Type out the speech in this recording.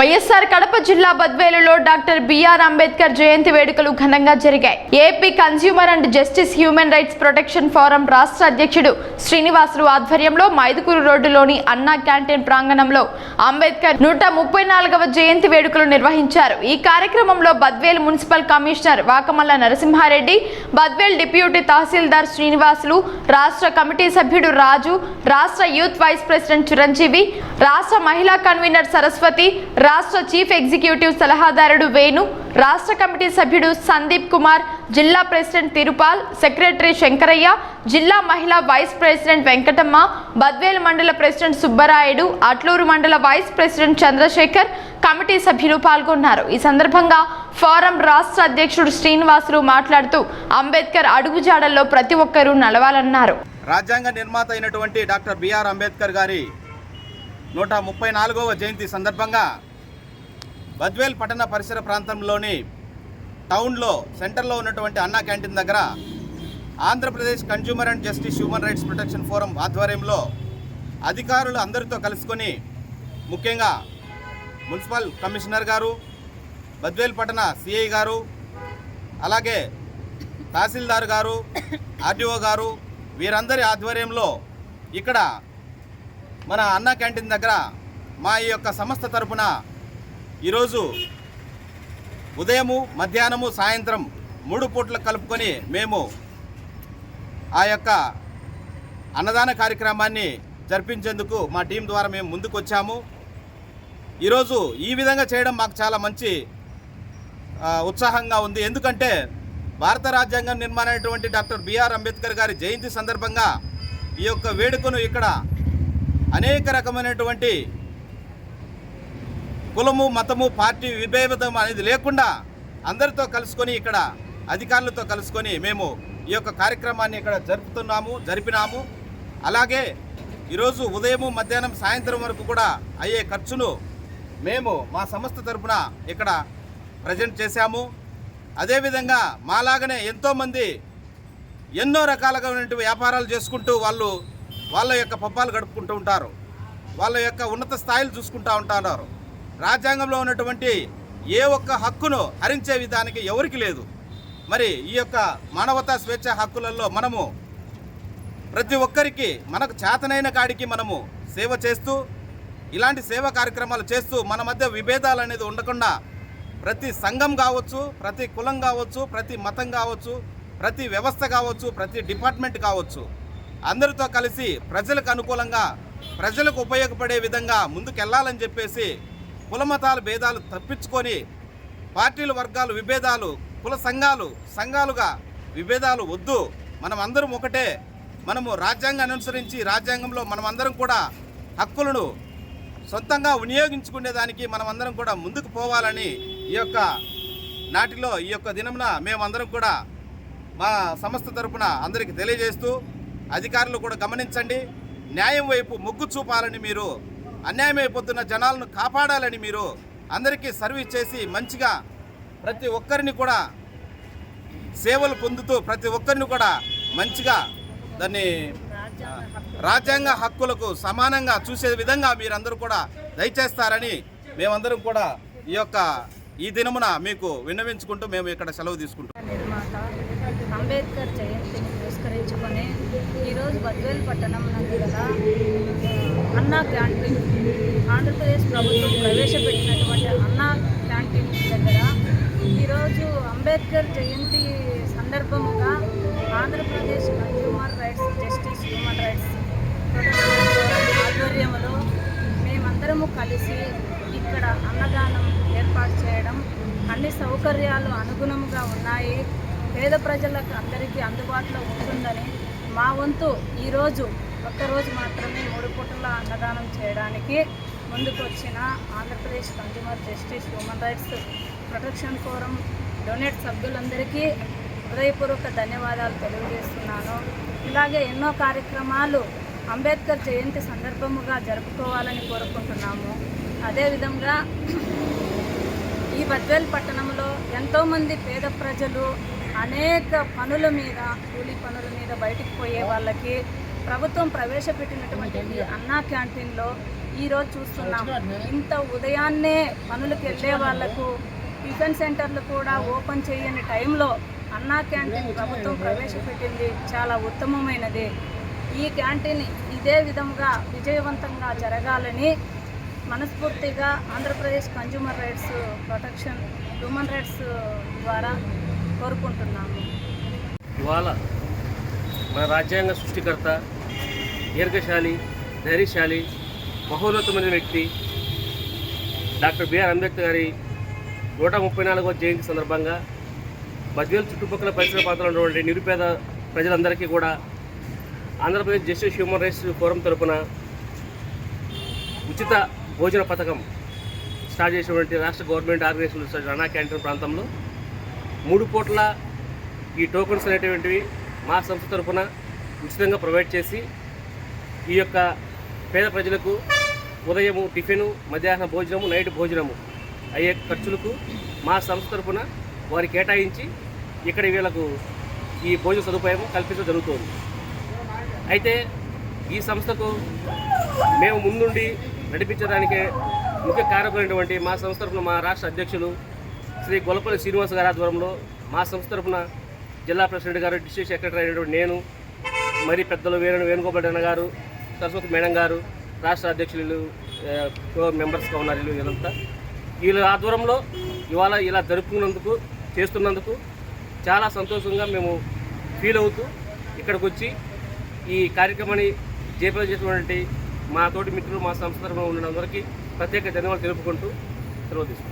వైఎస్ఆర్ కడప జిల్లా బద్వేలులో doctor BR Ambedkar జయంతి వేడుకలు ఘనంగా జరిగాయి. AP consumer and justice human rights protection forum రాష్ట్ర అధ్యక్షుడు శ్రీనివాసులు ఆధ్వర్యంలో మైదుకూరు రోడ్డులోని అన్నా క్యాంటీన్ ప్రాంగణంలో అంబేద్కర్ నూట ముప్పై నాలుగవ జయంతి వేడుకలు నిర్వహించారు. ఈ కార్యక్రమంలో Badvel municipal commissioner Vakamalla Narasimhareddy Badvel deputy tahsildar Srinivasulu రాష్ట్ర కమిటీ సభ్యుడు రాజు రాష్ట్ర యూత్ వైస్ ప్రెసిడెంట్ చిరంజీవి రాష్ట్ర మహిళా కన్వీనర్ సరస్వతి రాష్ట్ర చీఫ్ ఎగ్జిక్యూటివ్ సలహాదారుడు వేణు రాష్ట్ర కమిటీ సభ్యుడు సందీప్ కుమార్ జిల్లా ప్రెసిడెంట్ తిరుపాల్ సెక్రటరీ శంకరయ్య జిల్లా మహిళా వైస్ ప్రెసిడెంట్ వెంకటమ్మ బద్వేలు మండల ప్రెసిడెంట్ సుబ్బరాయుడు అట్లూరు మండల వైస్ ప్రెసిడెంట్ చంద్రశేఖర్ కమిటీ సభ్యులు పాల్గొన్నారు. ఈ సందర్భంగా ఫోరం రాష్ట్ర అధ్యక్షుడు శ్రీనివాసులు మాట్లాడుతూ అంబేద్కర్ అడుగుజాడల్లో ప్రతి ఒక్కరూ నడవాలన్నారు. రాజ్యాంగ నిర్మాత అయినటువంటి డాక్టర్ బిఆర్ అంబేద్కర్ గారి నూట ముప్పై నాలుగవ జయంతి సందర్భంగా బద్వేల్ పట్టణ పరిసర ప్రాంతంలోని టౌన్లో సెంటర్లో ఉన్నటువంటి అన్నా క్యాంటీన్ దగ్గర Andhra Pradesh consumer and justice human rights protection forum ఆధ్వర్యంలో అధికారులు అందరితో కలుసుకొని ముఖ్యంగా మున్సిపల్ కమిషనర్ గారు బద్వేల్ పట్టణ సిఐ గారు అలాగే తహసీల్దార్ గారు ఆర్డీఓ గారు వీరందరి ఆధ్వర్యంలో ఇక్కడ మన అన్న క్యాంటీన్ దగ్గర మా ఈ యొక్క సంస్థ తరపున ఈరోజు ఉదయము మధ్యాహ్నము సాయంత్రం మూడు పూట్లు కలుపుకొని మేము ఆ యొక్క అన్నదాన కార్యక్రమాన్ని జరిపించేందుకు మా టీం ద్వారా మేము ముందుకు వచ్చాము ఈరోజు ఈ విధంగా చేయడం మాకు చాలా మంచి ఉత్సాహంగా ఉంది. ఎందుకంటే భారత రాజ్యాంగం నిర్మాణమైనటువంటి డాక్టర్ బిఆర్ అంబేద్కర్ గారి జయంతి సందర్భంగా ఈ యొక్క వేడుకను ఇక్కడ అనేక రకమైనటువంటి కులము మతము పార్టీ విభేదం అనేది లేకుండా అందరితో కలుసుకొని ఇక్కడ అధికారులతో కలుసుకొని మేము ఈ యొక్క కార్యక్రమాన్ని ఇక్కడ జరుపుతున్నాము జరిపినాము. అలాగే ఈరోజు ఉదయము మధ్యాహ్నం సాయంత్రం వరకు కూడా అయ్యే ఖర్చును మేము మా సంస్థ తరపున ఇక్కడ ప్రజెంట్ చేశాము. అదేవిధంగా మాలాగనే ఎంతోమంది ఎన్నో రకాలుగా ఉన్నటువంటి వ్యాపారాలు చేసుకుంటూ వాళ్ళు వాళ్ళ యొక్క పబ్బాలు గడుపుకుంటూ ఉంటారు. వాళ్ళ యొక్క ఉన్నత స్థాయిలు చూసుకుంటూ ఉంటారు. రాజ్యాంగంలో ఉన్నటువంటి ఏ ఒక్క హక్కును హరించే విధానికి ఎవరికి లేదు. మరి ఈ యొక్క మానవతా స్వేచ్ఛ హక్కులలో మనము ప్రతి ఒక్కరికి మనకు చేతనైన కాడికి మనము సేవ చేస్తూ ఇలాంటి సేవా కార్యక్రమాలు చేస్తూ మన మధ్య విభేదాలు అనేది ఉండకుండా ప్రతి సంఘం కావచ్చు ప్రతి కులం కావచ్చు ప్రతి మతం కావచ్చు ప్రతి వ్యవస్థ కావచ్చు ప్రతి డిపార్ట్మెంట్ కావచ్చు అందరితో కలిసి ప్రజలకు అనుకూలంగా ప్రజలకు ఉపయోగపడే విధంగా ముందుకెళ్ళాలని చెప్పేసి కులమతాల భేదాలు తప్పించుకొని పార్టీల వర్గాలు విభేదాలు కుల సంఘాలు సంఘాలుగా విభేదాలు వద్దు. మనం అందరం ఒకటే. మనము రాజ్యాంగాన్ని అనుసరించి రాజ్యాంగంలో మనమందరం కూడా హక్కులను సొంతంగా వినియోగించుకునేదానికి మనమందరం కూడా ముందుకు పోవాలని ఈ యొక్క నాటిలో ఈ యొక్క దినమున మేమందరం కూడా మా సంస్థ తరపున అందరికీ తెలియజేస్తూ అధికారులు కూడా గమనించండి. న్యాయం వైపు మొగ్గు చూపాలని మీరు అన్యాయం అయిపోతున్న జనాలను కాపాడాలని మీరు అందరికీ సర్వీస్ చేసి మంచిగా ప్రతి ఒక్కరిని కూడా సేవలు పొందుతూ ప్రతి ఒక్కరిని కూడా మంచిగా దాన్ని రాజ్యాంగ హక్కులకు సమానంగా చూసే విధంగా మీరందరూ కూడా దయచేస్తారని మేమందరం కూడా ఈ యొక్క ఈ దినమున మీకు విన్నవించుకుంటూ మేము ఇక్కడ సెలవు తీసుకుంటాం నిర్మాత అంబేద్కర్ జయంతిని పురస్కరించుకొని ఈరోజు బద్వేలు పట్టణం నందు అన్నా క్యాంటీన్. ఆంధ్రప్రదేశ్ ప్రభుత్వం ప్రవేశపెట్టినటువంటి అన్నా క్యాంటీన్ దగ్గర ఈరోజు అంబేద్కర్ జయంతి సందర్భముగా Andhra Pradesh consumer rights justice human rights ఆధ్వర్యంలో మేమందరము కలిసి ఇక్కడ అన్నదానం ఏర్పాటు చేయడం అన్ని సౌకర్యాలు అనుగుణంగా ఉన్నాయి. పేద ప్రజలకు అందరికీ అందుబాటులో ఉంటుందని మా వంతు ఈరోజు ఒక్కరోజు మాత్రమే మూడు అన్నదానం చేయడానికి ముందుకొచ్చిన Andhra Pradesh consumer justice human rights protection forum donate సభ్యులందరికీ హృదయపూర్వక ధన్యవాదాలు తెలియజేస్తున్నాను. ఇలాగే ఎన్నో కార్యక్రమాలు అంబేద్కర్ జయంతి సందర్భముగా జరుపుకోవాలని కోరుకుంటున్నాము. అదేవిధంగా ఈ బద్వేల్ పట్టణంలో ఎంతోమంది పేద ప్రజలు అనేక పనుల మీద కూలీ పనుల మీద బయటికి పోయే వాళ్ళకి ప్రభుత్వం ప్రవేశపెట్టినటువంటి అన్నా క్యాంటీన్లో ఈరోజు చూస్తున్నాం. ఇంత ఉదయాన్నే పనులకు వెళ్ళే వాళ్ళకు టిఫిన్ సెంటర్లు కూడా ఓపెన్ చేయని టైంలో అన్నా క్యాంటీన్ ప్రభుత్వం ప్రవేశపెట్టింది. చాలా ఉత్తమమైనది. ఈ క్యాంటీన్ ఇదే విధంగా విజయవంతంగా జరగాలని మనస్ఫూర్తిగా Andhra Pradesh consumer rights protection human rights ద్వారా కోరుకుంటున్నాము. ఇవాళ మన రాజ్యాంగ సృష్టికర్త దీర్ఘశాలి ధైర్యశాలి మహోన్నతమైన వ్యక్తి. డాక్టర్ బిఆర్ అంబేద్కర్ గారి నూట ముప్పై నాలుగవ జయంతి సందర్భంగా బద్వేలు చుట్టుపక్కల పరిసర ప్రాంతాల్లో ఉన్నటువంటి నిరుపేద ప్రజలందరికీ కూడా Andhra Pradesh justice human rights forum తరపున ఉచిత భోజన పథకం స్టార్ట్ చేసినటువంటి రాష్ట్ర గవర్నమెంట్ ఆర్గనైజేషన్ రాణా క్యాంటీన్ ప్రాంతంలో. మూడు పూట్ల ఈ టోకన్స్ అనేటువంటివి మా సంస్థ తరఫున ఉచితంగా ప్రొవైడ్ చేసి ఈ యొక్క పేద ప్రజలకు ఉదయము టిఫిను మధ్యాహ్న భోజనము నైట్ భోజనము అయ్యే ఖర్చులకు మా సంస్థ తరఫున వారి కేటాయించి ఇక్కడ వీళ్ళకు ఈ భోజన సదుపాయం కల్పించడం జరుగుతుంది. అయితే ఈ సంస్థకు మేము ముందుండి నడిపించడానికి ముఖ్య కారకులైనటువంటి మా సంస్థ తరఫున మా రాష్ట్ర అధ్యక్షులు శ్రీ గొలపల్లి శ్రీనివాస గారి ఆధ్వర్యంలో మా సంస్థ తరఫున జిల్లా ప్రెసిడెంట్ గారు డిస్ట్రిక్ట్ సెక్రటరీ అయినటువంటి నేను మరి పెద్దలు వేణు వేణుగోపాల్ అన్న గారు సరస్వతి మేడం గారు రాష్ట్ర అధ్యక్షులు ఆ, మెంబర్స్గా ఉన్నారు వీళ్ళు వీళ్ళంతా. వీళ్ళ ఆధ్వర్యంలో ఇవాళ ఇలా జరుపుకున్నందుకు చేస్తున్నందుకు చాలా సంతోషంగా మేము ఫీల్ అవుతూ ఇక్కడికి వచ్చి ఈ కార్యక్రమాన్ని జయప్రదం చేసినటువంటి మా తోటి మిత్రులు మా సంస్థ ఉన్నందరికీ ఉన్న అందరికీ ప్రత్యేక ధన్యవాదాలు తెలుపుకుంటూ సెలవు తీసుకుంటాం